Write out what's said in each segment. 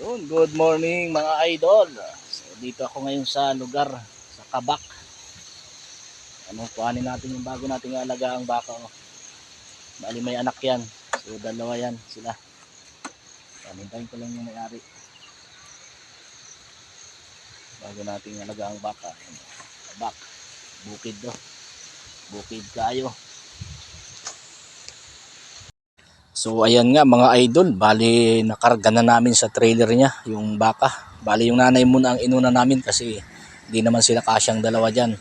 Yun, good morning mga idol. So, dito ako ngayon sa lugar, sa Kabak. Ano, kuhanin natin yung bago nating alaga ang baka. Oh. Bali may anak yan. So, dalawa yan sila. Yan, hintayin ko lang yung may-ari. Bago nating alaga ang baka. Yan, Kabak. Bukid do. Bukid kayo. So ayan nga mga idol, bali nakarga na namin sa trailer niya yung baka. Bali yung nanay muna ang inuna namin kasi hindi naman sila kasyang dalawa dyan.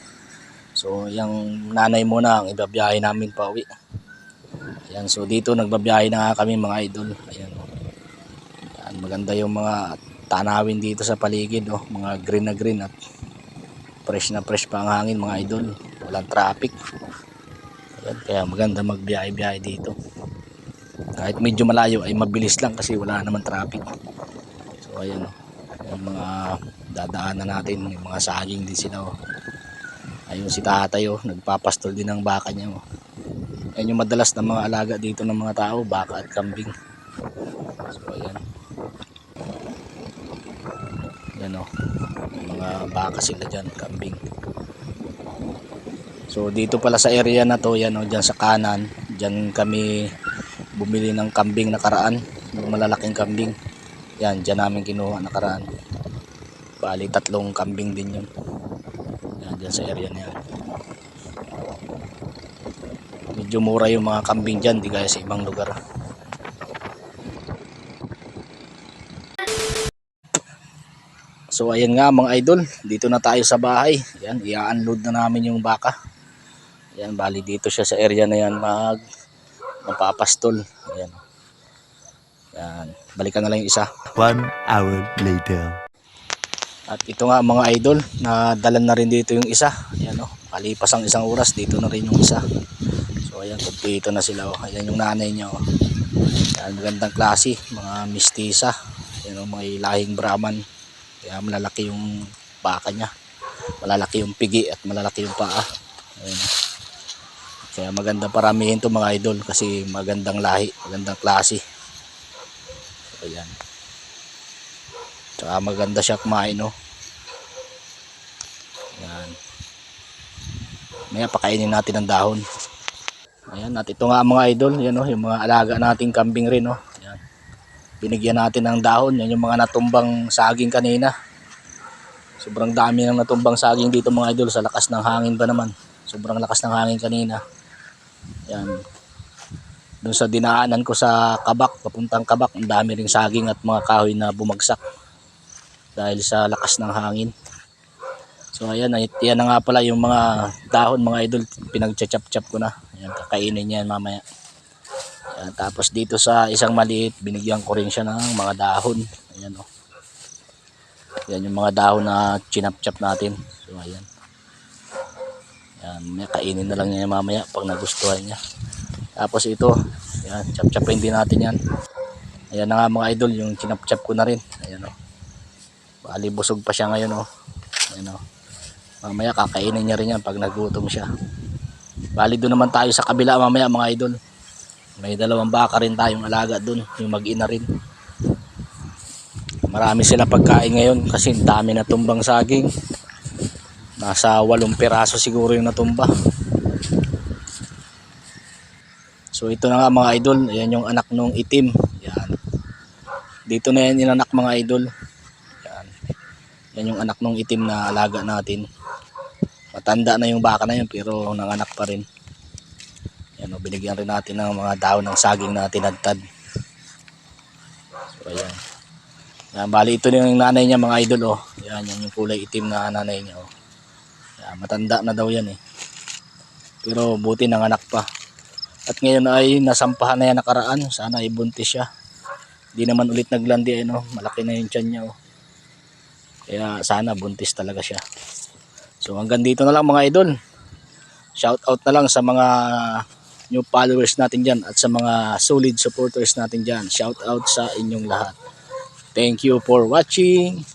So yung nanay muna ang ibabiyahe namin pa uwi. Ayan, so dito nagbabiyahe na nga kami mga idol. Ayan, oh. Ayan, maganda yung mga tanawin dito sa paligid, oh. mga green na green at fresh na fresh pa ang hangin mga idol. Walang traffic. Ayan, kaya maganda magbiyahe-biyahe dito kahit medyo malayo ay mabilis lang kasi wala naman traffic. So ayan o yung mga dadaanan natin yung mga saging din sila o ayun si tatay o nagpapastol din ng baka niya o yan yung madalas na mga alaga dito ng mga tao baka at kambing. So ayan. Yan o mga baka sila dyan kambing. So dito pala sa area na to yan o dyan sa kanan dyan kami bumili ng kambing nakaraan yung malalaking kambing. Yan dyan namin kinuha nakaraan bali tatlong kambing din yun. Yan dyan sa area na yan. Medyo mura yung mga kambing dyan di gaya sa ibang lugar. So ayan nga mga idol dito na tayo sa bahay. Yan i-unload na namin yung baka. Yan bali dito siya sa area na yan mag magpapastol. Ayan. Yan. Balikan na lang yung isa. One hour later. At ito nga mga idol, nadalan na rin dito yung isa. Ayan o. Kalipas ang isang oras, dito na rin yung isa. So ayan, kumpleto na sila o. Ayan yung nanay niya o. Ayan, magandang klase, mga mistisa. Ayan o, may lahing Brahman. Kaya malalaki yung baka niya. Malalaki yung pigi at malalaki yung paa. Ayan o. Kaya maganda paramihin to mga idol kasi magandang lahi, magandang klase. So, ayan. Tsaka maganda siya kumain, no? Ayan. Maya pakainin natin ang dahon. Ayan, at ito nga mga idol, yan no, yung mga alaga nating kambing rin, no? Ayan. Binigyan natin ng dahon, yan yung mga natumbang saging kanina. Sobrang dami ng natumbang saging dito mga idol sa lakas ng hangin ba naman. Sobrang lakas ng hangin kanina. Yan. Doon sa dinaanan ko sa Kabak, papuntang Kabak, ang dami ring saging at mga kahoy na bumagsak dahil sa lakas ng hangin. So ayan, ay- yan na nga pala yung mga dahon mga idol, pinagchachap-chap ko na. Ayan, kakainin niyan mamaya. Ayan, tapos dito sa isang maliit, binigyan ko rin siya ng mga dahon. Ayan o. Yan yung mga dahon na chinap-chap natin. So ayan. Yan, may kainin na lang niya mamaya pag nagustuhan niya. Tapos ito, yan, chap-chapin din natin yan. Ayan na nga mga idol, yung chinap-chap ko na rin. Ayan o. Bali busog pa siya ngayon o. Ayan o. Mamaya kakainin niya rin yan pag nagutom siya. Bali doon naman tayo sa kabila mamaya mga idol. May dalawang baka rin tayong alaga doon, yung mag-ina rin. Marami sila pagkain ngayon kasi dami na tumbang saging. Nasa walong piraso siguro yung natumba. So ito na nga mga idol, ayan yung anak nung itim. Yan. Dito na yan inanak mga idol. Yan. Yan yung anak nung itim na alaga natin. Matanda na yung baka na yun pero nanganak pa rin. Yan, binigyan rin natin ng mga dahon ng saging na tinadtad. So ayan. Yan, bali ito yung nanay niya mga idol oh. Yan, yan yung kulay itim na nanay niya oh. Yan, matanda na daw yan eh. Pero buti nanganak pa. At ngayon ay nasampahan na yan nakaraan. Sana ibuntis siya. Hindi naman ulit naglandi eh, no? Malaki na yung tiyan niya oh. Kaya sana buntis talaga siya. So hanggang dito na lang mga idol. Shout out na lang sa mga new followers natin dyan at sa mga solid supporters natin dyan. Shout out sa inyong lahat. Thank you for watching.